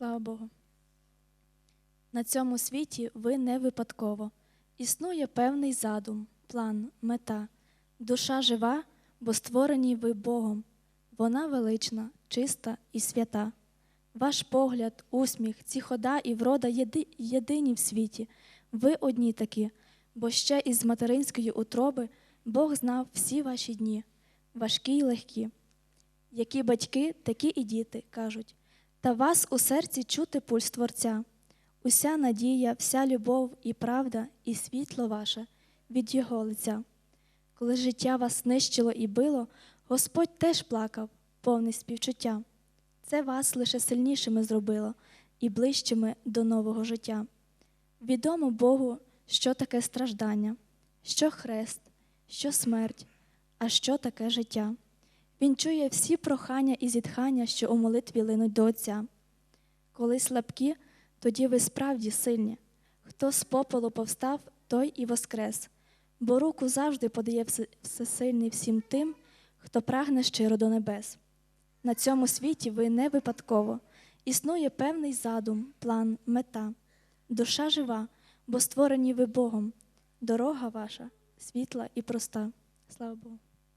Слава Богу. На цьому світі ви не випадково. Існує певний задум, план, мета. Душа жива, бо створені ви Богом. Вона велична, чиста і свята. Ваш погляд, усміх, ці хода і врода єди, єдині в світі. Ви одні такі, бо ще із материнської утроби Бог знав всі ваші дні, важкі й легкі. Які батьки, такі і діти, кажуть, та вас у серці чути пульс Творця. Уся надія, вся любов і правда, і світло ваше від Його лиця. Коли життя вас нищило і било, Господь теж плакав, повний співчуття. Це вас лише сильнішими зробило і ближчими до нового життя. Відомо Богу, що таке страждання, що хрест, що смерть, а що таке життя. Він чує всі прохання і зітхання, що у молитві линуть до Отця. Коли слабкі, тоді ви справді сильні. Хто з попелу повстав, той і воскрес, бо руку завжди подає всесильний всім тим, хто прагне щиро до небес. На цьому світі ви не випадково. Існує певний задум, план, мета. Душа жива, бо створені ви Богом. Дорога ваша світла і проста. Слава Богу.